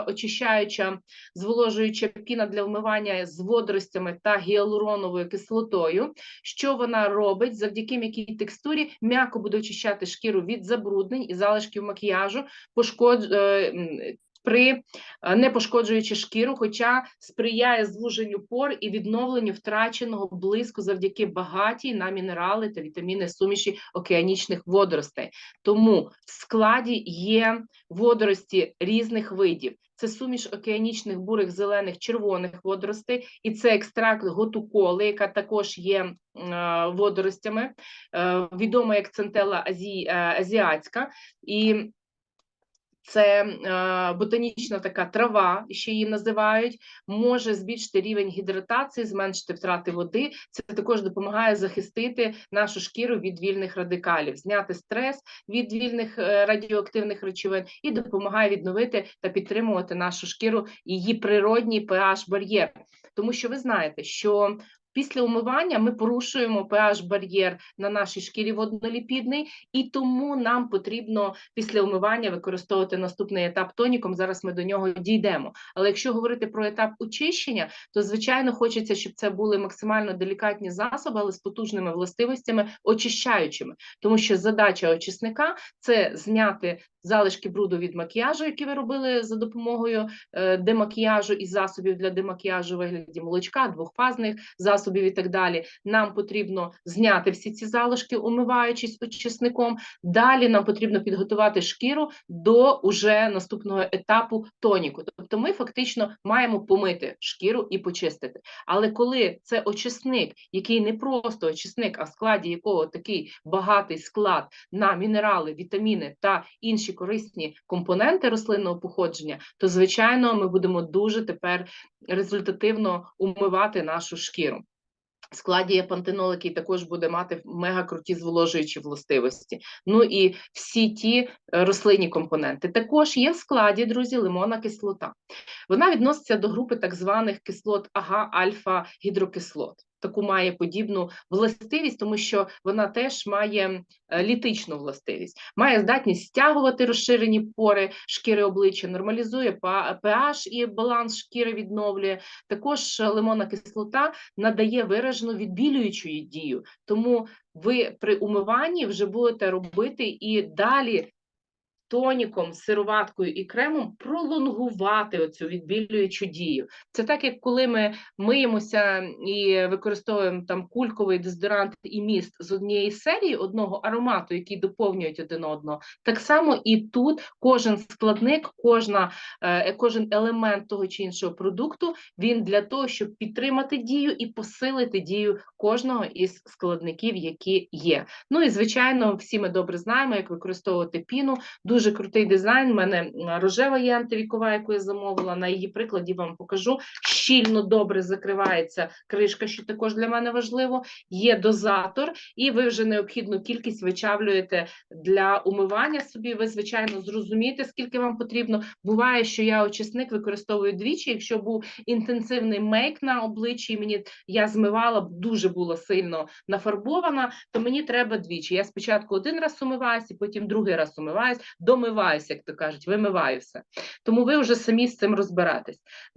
очищаюча зволожуюча піна для вмивання з водоростями та гіалуроновою кислотою. Що вона робить? Завдяки м'якій текстурі м'яко буде очищати шкіру від забруднень і залишків макіяжу, пошкодж... при е, не пошкоджуючи шкіру, хоча сприяє звуженню пор і відновленню втраченого блиску завдяки багатій на мінерали та вітаміни суміші океанічних водоростей. Тому в складі є водорості різних видів. Це суміш океанічних бурих, зелених, червоних водоростей, і це екстракт готуколи, яка також є е, водоростями, е, відома як центела азі, азіатська. І це е, ботанічна така трава, ще її називають, може збільшити рівень гідратації, зменшити втрати води. Це також допомагає захистити нашу шкіру від вільних радикалів, зняти стрес від вільних е, радіоактивних речовин і допомагає відновити та підтримувати нашу шкіру її природній pH бар'єр. Тому що ви знаєте, що Після умивання ми порушуємо pH бар'єр на нашій шкірі водноліпідний, і тому нам потрібно після умивання використовувати наступний етап тоніком. Зараз ми до нього дійдемо. Але якщо говорити про етап очищення, то звичайно хочеться, щоб це були максимально делікатні засоби, але з потужними властивостями, очищаючими, тому що задача очисника це зняти залишки бруду від макіяжу, які ви робили за допомогою е, демакіяжу і засобів для демакіяжу вигляді молочка, двохфазних засобів і так далі. Нам потрібно зняти всі ці залишки, умиваючись очисником. Далі нам потрібно підготувати шкіру до уже наступного етапу тоніку. Тобто, ми фактично маємо помити шкіру і почистити. Але коли це очисник, який не просто очисник, а в складі якого такий багатий склад на мінерали, вітаміни та інші корисні компоненти рослинного походження, то звичайно ми будемо дуже тепер результативно умивати нашу шкіру. Складі є пантенол, який також буде мати мегакруті зволожуючі властивості. Ну і всі ті е, рослинні компоненти. Також є в складі, друзі, лимонна кислота. Вона відноситься до групи так званих кислот ага, альфа гідрокислот. Таку має подібну властивість, тому що вона теж має е, літичну властивість, має здатність стягувати розширені пори шкіри обличчя, нормалізує pH і баланс шкіри відновлює. Також лимонна кислота надає виражену відбілюючу дію. Тому ви при умиванні вже будете робити і далі тоніком, сироваткою і кремом пролонгувати оцю відбілюючу дію. Це так, як коли ми миємося і використовуємо там кульковий дезодорант і міст з однієї серії одного аромату, який доповнюють один одного. Так само і тут кожен складник, кожна, е, кожен елемент того чи іншого продукту він для того, щоб підтримати дію і посилити дію кожного із складників, які є. Ну і звичайно, всі ми добре знаємо, як використовувати піну. Дуже крутий дизайн. У мене рожева є антивікова, яку я замовила. На її прикладі вам покажу. Щільно добре закривається кришка, що також для мене важливо. Є дозатор, і ви вже необхідну кількість вичавлюєте для умивання собі. Ви, звичайно, зрозумієте, скільки вам потрібно. Буває, що я очисник використовую двічі. Якщо був інтенсивний мейк на обличчі, мені я змивала, дуже було сильно нафарбована, то мені треба двічі. Я спочатку один раз умиваюся, потім другий раз умиваюсь, домиваюся, як то кажуть, вимиваю все. Тому ви вже самі з цим розберетесь.